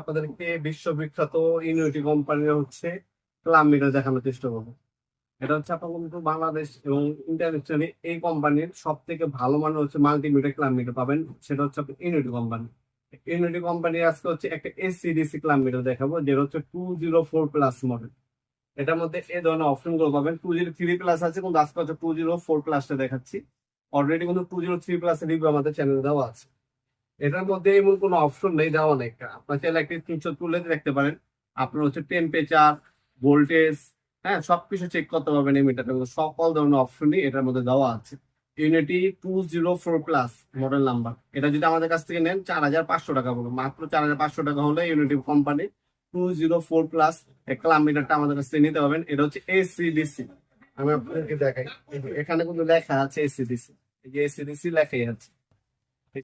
আপনাদেরকে বিশ্ববিখ্যাত ইউনিটি কোম্পানির হচ্ছে ক্লাব দেখানোর চেষ্টা করব। এটা হচ্ছে আপনার বাংলাদেশ এবং ইন্টারন্যাশনালি এই কোম্পানির সব থেকে ভালো মানের হচ্ছে মাল্টিমিটার ক্লাব মিটার পাবেন। সেটা হচ্ছে আপনার ইউনিটি কোম্পানি। ইউনিটি কোম্পানি আজকে হচ্ছে একটা এসিডিসি ক্লাব মিটার দেখাবো, যেটা হচ্ছে two zero four plus model. এটার মধ্যে এই ধরনের অপশনগুলো পাবেন। টু জিরো থ্রি প্লাস আছে, কিন্তু আজকে হচ্ছে টু জিরো ফোর প্লাসটা দেখাচ্ছি। অলরেডি কিন্তু two zero three plus review আমাদের চ্যানেলে দেওয়া আছে। এটার মধ্যে এমন কোনো অপশন নেই, দেওয়া নেই। আপনার চাইলে একটি স্ক্রিনশট তুলে দেখতে পারেন। আপনার হচ্ছে টেম্পারেচার ভোল্টেজ হ্যাঁ সবকিছু চেক করতে পারবেন এই মিটারটার মধ্যে সকল ধরনের অপশনই এটার মধ্যে দেওয়া আছে। Unity two zero four plus model number এটা যদি আমাদের কাছ থেকে নেন, চার হাজার পাঁচশো টাকা পড়বে মাত্র চার হাজার পাঁচশো টাকা হলে Unity company two zero four plus ক্লাম মিটারটা আমাদের কাছ থেকে নিতে পারবেন। এটা হচ্ছে এসিডিসি আমি আপনাদেরকে দেখাই এখানে কিন্তু লেখা আছে এসিডিসি এই যে এসিডিসি লেখাই আছে।